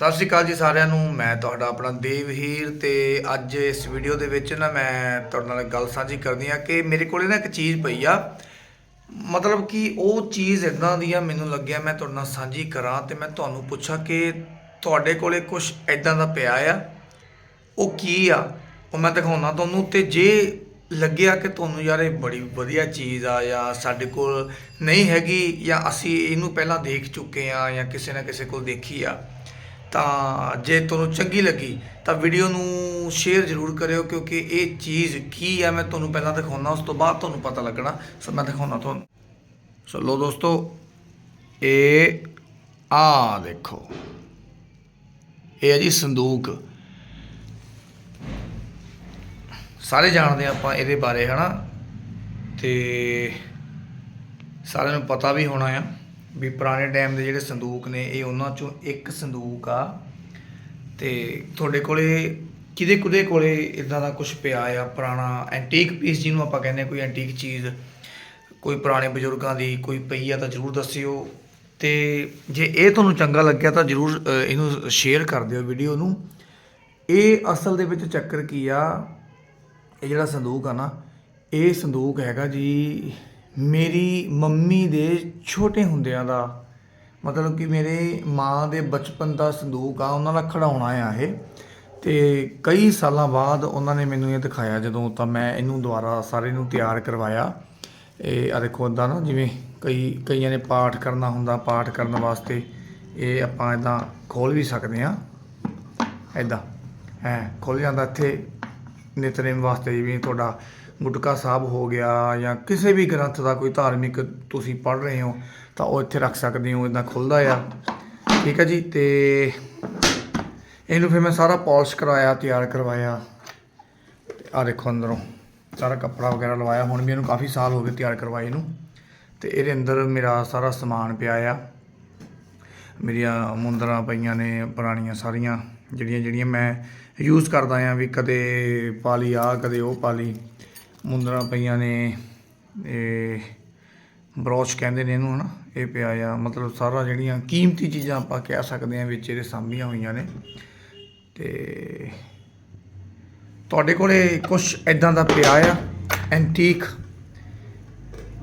ਸਤਿ ਸ਼੍ਰੀ ਅਕਾਲ ਜੀ ਸਾਰਿਆਂ ਨੂੰ। ਮੈਂ ਤੁਹਾਡਾ ਆਪਣਾ ਦੇਵ ਹੀਰ ਤੇ ਅੱਜ ਇਸ ਵੀਡੀਓ ਦੇ ਵਿੱਚ ਨਾ ਮੈਂ ਤੁਹਾਡੇ ਨਾਲ ਗੱਲ ਸਾਂਝੀ ਕਰਨੀ ਆ ਕਿ ਮੇਰੇ ਕੋਲੇ ਨਾ ਇੱਕ ਚੀਜ਼ ਪਈ ਆ। ਮਤਲਬ ਕਿ ਉਹ ਚੀਜ਼ ਇਦਾਂ ਦੀ ਆ, ਮੈਨੂੰ ਲੱਗਿਆ ਮੈਂ ਤੁਹਾਡੇ ਨਾਲ ਸਾਂਝੀ ਕਰਾਂ ਤੇ ਮੈਂ ਤੁਹਾਨੂੰ ਪੁੱਛਾਂ ਕਿ ਤੁਹਾਡੇ ਕੋਲੇ ਕੁਝ ਇਦਾਂ ਦਾ ਪਿਆ ਆ। ਉਹ ਕੀ ਆ? ਉਹ ਮੈਂ ਦਿਖਾਉਣਾ ਤੁਹਾਨੂੰ ਤੇ ਜੇ ਲੱਗਿਆ ਕਿ ਤੁਹਾਨੂੰ ਯਾਰ ਇਹ ਬੜੀ ਵਧੀਆ ਚੀਜ਼ ਆ ਜਾਂ ਸਾਡੇ ਕੋਲ ਨਹੀਂ ਹੈਗੀ ਜਾਂ ਅਸੀਂ ਇਹਨੂੰ ਪਹਿਲਾਂ ਦੇਖ ਚੁੱਕੇ ਆ ਜਾਂ ਕਿਸੇ ਨਾ ਕਿਸੇ ਕੋਲ ਦੇਖੀ ਆ ਤਾਂ ਜੇ ਤੁਹਾਨੂੰ ਚੰਗੀ ਲੱਗੀ ਤਾਂ ਵੀਡੀਓ ਨੂੰ ਸ਼ੇਅਰ ਜ਼ਰੂਰ ਕਰਿਓ ਕਿਉਂਕਿ ਇਹ ਚੀਜ਼ ਕੀ ਆ ਮੈਂ ਤੁਹਾਨੂੰ ਪਹਿਲਾਂ ਦਿਖਾਉਣਾ, ਉਸ ਤੋਂ ਬਾਅਦ ਤੁਹਾਨੂੰ ਪਤਾ ਲੱਗਣਾ, ਸੋ ਮੈਂ ਦਿਖਾਉਣਾ ਤੁਹਾਨੂੰ। ਸੋ ਲੋ ਦੋਸਤੋ, ਇਹ ਆ ਦੇਖੋ। ਇਹ ਹੈ ਜੀ ਸੰਦੂਕ। ਸਾਰੇ ਜਾਣਦੇ ਹਾਂ ਆਪਾਂ ਇਹਦੇ ਬਾਰੇ, ਹਨਾ? ਤੇ ਸਾਰਿਆਂ ਨੂੰ ਪਤਾ ਵੀ ਹੋਣਾ ਆ। ਵੀ ਪੁਰਾਣੇ ਟਾਈਮ ਦੇ ਜਿਹੜੇ ਸੰਦੂਕ ਨੇ ਇਹ ਉਹਨਾਂ ਚੋਂ ਇੱਕ ਸੰਦੂਕ ਆ। ਤੇ ਤੁਹਾਡੇ ਕੋਲੇ ਕਿਹਦੇ ਕੁਦੇ ਕੋਲੇ ਇਦਾਂ ਦਾ ਕੁਝ ਪਿਆ ਆ ਪੁਰਾਣਾ ਐਂਟੀਕ ਪੀਸ ਜਿਹਨੂੰ ਆਪਾਂ ਕਹਿੰਦੇ ਹਾਂ, ਕੋਈ ਐਂਟੀਕ ਚੀਜ਼ ਕੋਈ ਪੁਰਾਣੇ ਬਜ਼ੁਰਗਾਂ ਦੀ ਕੋਈ ਪਈ ਆ ਤਾਂ ਜਰੂਰ ਦੱਸਿਓ। ਤੇ ਜੇ ਇਹ ਤੁਹਾਨੂੰ ਚੰਗਾ ਲੱਗਿਆ ਤਾਂ ਜਰੂਰ ਇਹਨੂੰ ਸ਼ੇਅਰ ਕਰ ਦਿਓ ਵੀਡੀਓ ਨੂੰ। ਇਹ ਅਸਲ ਦੇ ਵਿੱਚ ਚੱਕਰ ਕੀ ਆ ਇਹ ਜਿਹੜਾ ਸੰਦੂਕ ਆ ਨਾ ਇਹ ਸੰਦੂਕ ਹੈਗਾ ਜੀ ਮੇਰੀ ਮੰਮੀ ਦੇ ਛੋਟੇ ਹੁੰਦਿਆਂ ਦਾ ਮਤਲਬ ਕਿ ਮੇਰੇ ਮਾਂ ਦੇ ਬਚਪਨ ਦਾ ਸੰਦੂਕ ਆ, ਉਹਨਾਂ ਦਾ ਖੜਾਉਣਾ ਆ ਇਹ। ਤੇ ਕਈ ਸਾਲਾਂ ਬਾਅਦ ਉਹਨਾਂ ਨੇ ਮੈਨੂੰ ਇਹ ਦਿਖਾਇਆ, ਜਦੋਂ ਤਾਂ ਮੈਂ ਇਹਨੂੰ ਦੁਬਾਰਾ ਸਾਰੇ ਨੂੰ ਤਿਆਰ ਕਰਵਾਇਆ। ਇਹ ਆ ਦੇਖੋ ਇਦਾਂ ਨਾ, ਜਿਵੇਂ ਕਈ, ਕਈਆਂ ਨੇ ਪਾਠ ਕਰਨਾ ਹੁੰਦਾ, ਪਾਠ ਕਰਨ ਵਾਸਤੇ ਇਹ ਆਪਾਂ ਇਦਾਂ ਖੋਲ ਵੀ ਸਕਦੇ ਆ ਇਦਾਂ ਹੈ ਖੁੱਲ ਜਾਂਦਾ ਇੱਥੇ, ਨਿਤਨੇਮ ਵਾਸਤੇ ਜਿਵੇਂ ਤੁਹਾਡਾ ਗੁਟਕਾ ਸਾਹਿਬ ਹੋ ਗਿਆ ਜਾਂ ਕਿਸੇ ਵੀ ਗ੍ਰੰਥ ਦਾ ਕੋਈ ਧਾਰਮਿਕ ਤੁਸੀਂ ਪੜ੍ਹ ਰਹੇ ਹੋ, ਤਾਂ ਉਹ ਇੱਥੇ ਰੱਖ ਸਕਦੇ ਹੋ ਇਦਾਂ ਖੁੱਲਦਾ ਆ। ਠੀਕ ਹੈ ਜੀ, ਤੇ ਇਹਨੂੰ ਫਿਰ ਮੈਂ ਸਾਰਾ ਪਾਲਿਸ਼ ਕਰਵਾਇਆ ਤਿਆਰ ਕਰਵਾਇਆ। ਆ ਦੇਖੋ ਅੰਦਰੋਂ, ਸਾਰਾ ਕੱਪੜਾ ਵਗੈਰਾ ਲਵਾਇਆ। ਹੁਣ ਵੀ ਇਹਨੂੰ ਕਾਫੀ ਸਾਲ ਹੋ ਗਏ ਤਿਆਰ ਕਰਵਾਏ ਨੂੰ। ਤੇ ਇਹਦੇ ਅੰਦਰ ਮੇਰਾ ਸਾਰਾ ਸਮਾਨ ਪਿਆ ਆ। ਮੇਰੀਆਂ ਮੁੰਦਰਾਂ ਪਈਆਂ ਨੇ, ਪੁਰਾਣੀਆਂ ਸਾਰੀਆਂ ਜਿਹੜੀਆਂ ਜਿਹੜੀਆਂ ਮੈਂ ਯੂਜ਼ ਕਰਦਾ ਆ, ਵੀ ਕਦੇ ਪਾ ਲਈ ਆ ਕਦੇ ਉਹ ਪਾ ਲਈ। ਮੁੰਦਰਾਂ ਪਈਆਂ ਨੇ, ਇਹ ਬਰੋਚ ਕਹਿੰਦੇ ਨੇ ਇਹਨੂੰ ਹਨਾ, ਇਹ ਪਿਆ ਆ, ਮਤਲਬ ਸਾਰਾ ਜਿਹੜੀਆਂ ਕੀਮਤੀ ਚੀਜ਼ਾਂ ਆਪਾਂ ਕਹਿ ਸਕਦੇ ਆ ਵਿੱਚ ਇਹਦੇ ਸਾਂਭੀਆਂ ਹੋਈਆਂ ਨੇ। ਤੇ ਤੁਹਾਡੇ ਕੋਲੇ ਕੁਝ ਇਦਾਂ ਦਾ ਪਿਆ ਆ, ਐਂਟੀਕ?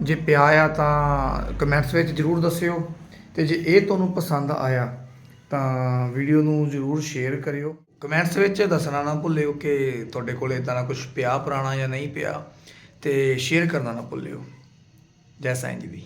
ਜੇ ਪਿਆ ਆ ਤਾਂ ਕਮੈਂਟਸ ਵਿੱਚ ਜਰੂਰ ਦੱਸਿਓ, ਤੇ ਜੇ ਇਹ ਤੁਹਾਨੂੰ ਪਸੰਦ ਆਇਆ ਤਾਂ ਵੀਡੀਓ ਨੂੰ ਜਰੂਰ ਸ਼ੇਅਰ ਕਰਿਓ। ਕਮੈਂਟਸ ਵਿੱਚ ਦੱਸਣਾ ਨਾ ਭੁੱਲਿਓ ਕਿ ਤੁਹਾਡੇ ਕੋਲ ਇਦਾਂ ਦਾ ਕੁਝ ਪਿਆ ਪੁਰਾਣਾ ਜਾਂ ਨਹੀਂ ਪਿਆ, ਤੇ ਸ਼ੇਅਰ ਕਰਨਾ ਨਾ ਭੁੱਲਿਓ। ਜੈ ਸਾਈਂ ਜੀ ਦੀ।